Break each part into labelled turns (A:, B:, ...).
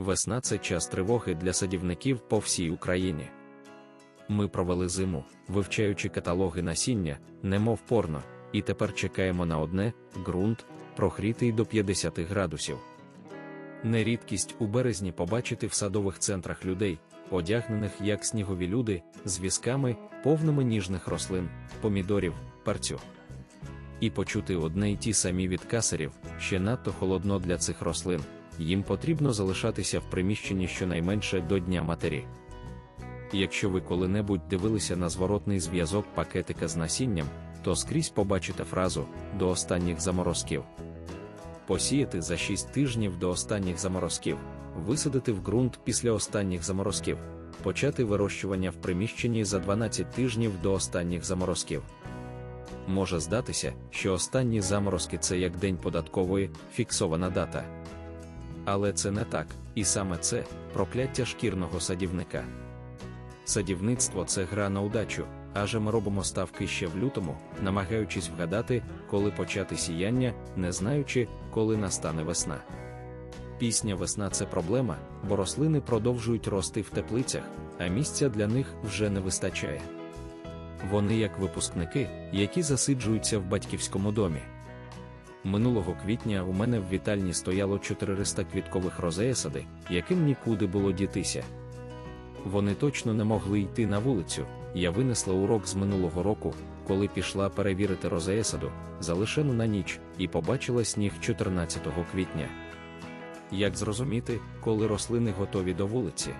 A: Весна це час тривоги для садівників по всій Україні. Ми провели зиму, вивчаючи каталоги насіння, немов порно, і тепер чекаємо на одне ґрунт, прогрітий до 50 градусів. Нерідкість у березні побачити в садових центрах людей, одягнених як снігові люди, з візками, повними ніжних рослин, помідорів, парцю. І почути одне й ті самі від касарів, ще надто холодно для цих рослин, їм потрібно залишатися в приміщенні щонайменше до Дня матері. Якщо ви коли-небудь дивилися на зворотний зв'язок пакетика з насінням, то скрізь побачите фразу до останніх заморозків. Посіяти за 6 тижнів до останніх заморозків, висадити в ґрунт після останніх заморозків, почати вирощування в приміщенні за 12 тижнів до останніх заморозків. Може здатися, що останні заморозки це як день податкової, фіксована дата. Але це не так, і саме це прокляття шкірного садівника. Садівництво це гра на удачу, адже ми робимо ставки ще в лютому, намагаючись вгадати, коли почати сіяння, не знаючи, коли настане весна. Пісня весна це проблема, бо рослини продовжують рости в теплицях, а місця для них вже не вистачає. Вони як випускники, які засиджуються в батьківському домі. Минулого квітня у мене в вітальні стояло 400 квіткових розеясади, яким нікуди було дітися. Вони точно не могли йти на вулицю. Я винесла урок з минулого року, коли пішла перевірити розеясаду, залишену на ніч, і побачила сніг 14 квітня. Як зрозуміти, коли рослини готові до вулиці?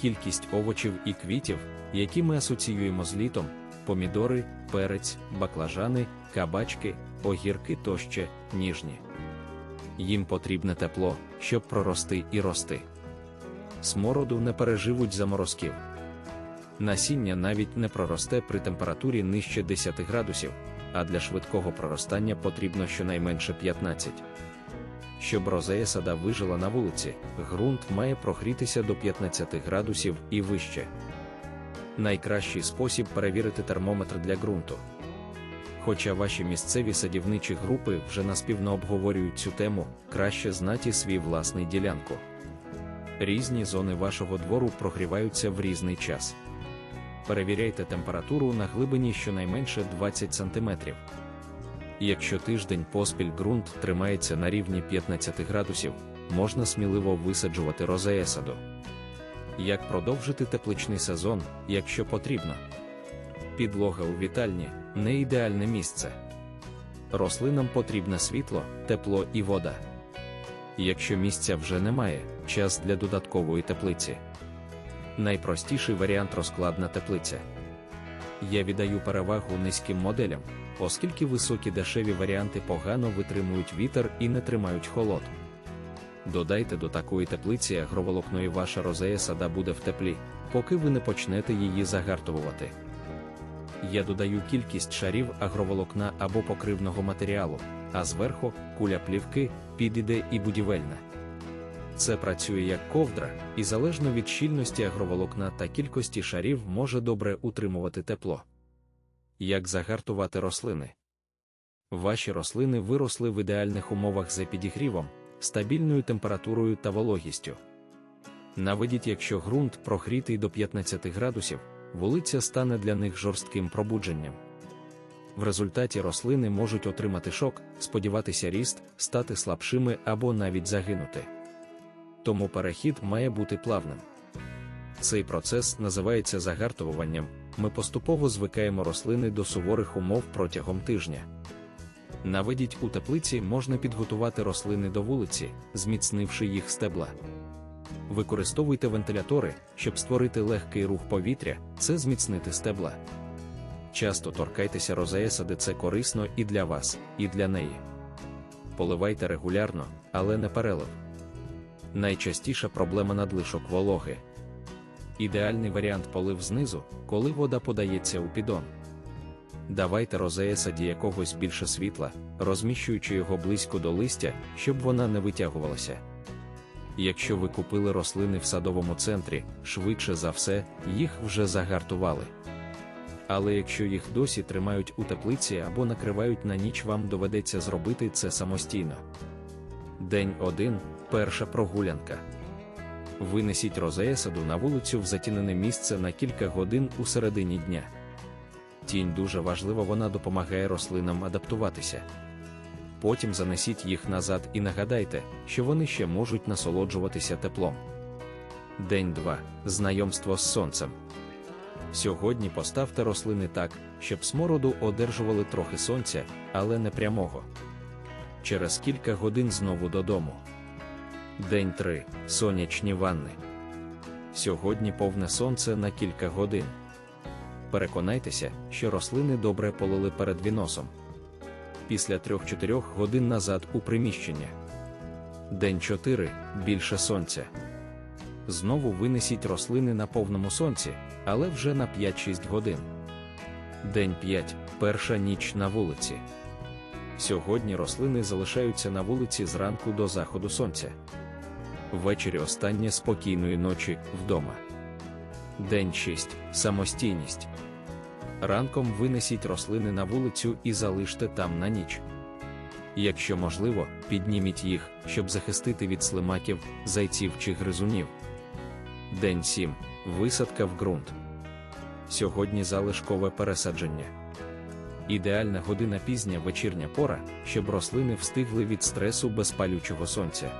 A: Кількість овочів і квітів, які ми асоціюємо з літом, помідори, перець, баклажани, кабачки, огірки тощо ніжні. Їм потрібне тепло, щоб прорости і рости. Смороду не переживуть заморозків. Насіння навіть не проросте при температурі нижче 10 градусів, а для швидкого проростання потрібно щонайменше 15. Щоб розея сада вижила на вулиці, ґрунт має прогрітися до 15 градусів і вище. Найкращий спосіб перевірити термометр для ґрунту. Хоча ваші місцеві садівничі групи вже наспівно обговорюють цю тему, краще знати свій власний ділянку. Різні зони вашого двору прогріваються в різний час. Перевіряйте температуру на глибині щонайменше 20 см. Якщо тиждень поспіль ґрунт тримається на рівні 15 градусів, можна сміливо висаджувати розея саду. Як продовжити тепличний сезон, якщо потрібно? Підлога у вітальні не ідеальне місце. Рослинам потрібне світло, тепло і вода. Якщо місця вже немає, час для додаткової теплиці. Найпростіший варіант розкладна теплиця. Я віддаю перевагу низьким моделям, оскільки високі дешеві варіанти погано витримують вітер і не тримають холод. Додайте до такої теплиці агроволокно і ваша розея сада буде в теплі, поки ви не почнете її загартовувати. Я додаю кількість шарів агроволокна або покривного матеріалу, а зверху куля плівки, підійде і будівельна. Це працює як ковдра, і залежно від щільності агроволокна та кількості шарів може добре утримувати тепло. Як загартувати рослини? Ваші рослини виросли в ідеальних умовах за підігрівом, стабільною температурою та вологістю. Наведіть, якщо ґрунт прогрітий до 15 градусів, вулиця стане для них жорстким пробудженням. В результаті рослини можуть отримати шок, сподіватися ріст, стати слабшими або навіть загинути. Тому перехід має бути плавним. Цей процес називається загартовуванням. Ми поступово звикаємо рослини до суворих умов протягом тижня. Наведіть у теплиці можна підготувати рослини до вулиці, зміцнивши їх стебла. Використовуйте вентилятори, щоб створити легкий рух повітря, це зміцнити стебла. Часто торкайтеся розеяса, де це корисно і для вас, і для неї. Поливайте регулярно, але не перелив. Найчастіша проблема надлишок вологи. Ідеальний варіант полив знизу, коли вода подається у підон. Давайте розея саді якогось більше світла, розміщуючи його близько до листя, щоб вона не витягувалася. Якщо ви купили рослини в садовому центрі, швидше за все, їх вже загартували. Але якщо їх досі тримають у теплиці або накривають на ніч, вам доведеться зробити це самостійно. День 1. Перша прогулянка. Винесіть розеясаду на вулицю в затінене місце на кілька годин у середині дня. Тінь дуже важлива, вона допомагає рослинам адаптуватися. Потім занесіть їх назад і нагадайте, що вони ще можуть насолоджуватися теплом. День 2. Знайомство з сонцем. Сьогодні поставте рослини так, щоб смороду одержували трохи сонця, але не прямого. Через кілька годин знову додому. День 3. Сонячні ванни. Сьогодні повне сонце на кілька годин. Переконайтеся, що рослини добре полили перед віносом. Після 3-4 годин назад у приміщення. День 4. Більше сонця. Знову винесіть рослини на повному сонці, але вже на 5-6 годин. День 5. Перша ніч на вулиці. Сьогодні рослини залишаються на вулиці зранку до заходу сонця. Ввечері останнє спокійної ночі вдома. День 6. Самостійність. Ранком винесіть рослини на вулицю і залиште там на ніч. Якщо можливо, підніміть їх, щоб захистити від слимаків, зайців чи гризунів. День 7. Висадка в ґрунт. Сьогодні залишкове пересадження. Ідеальна година пізня вечірня пора, щоб рослини встигли від стресу без палючого сонця.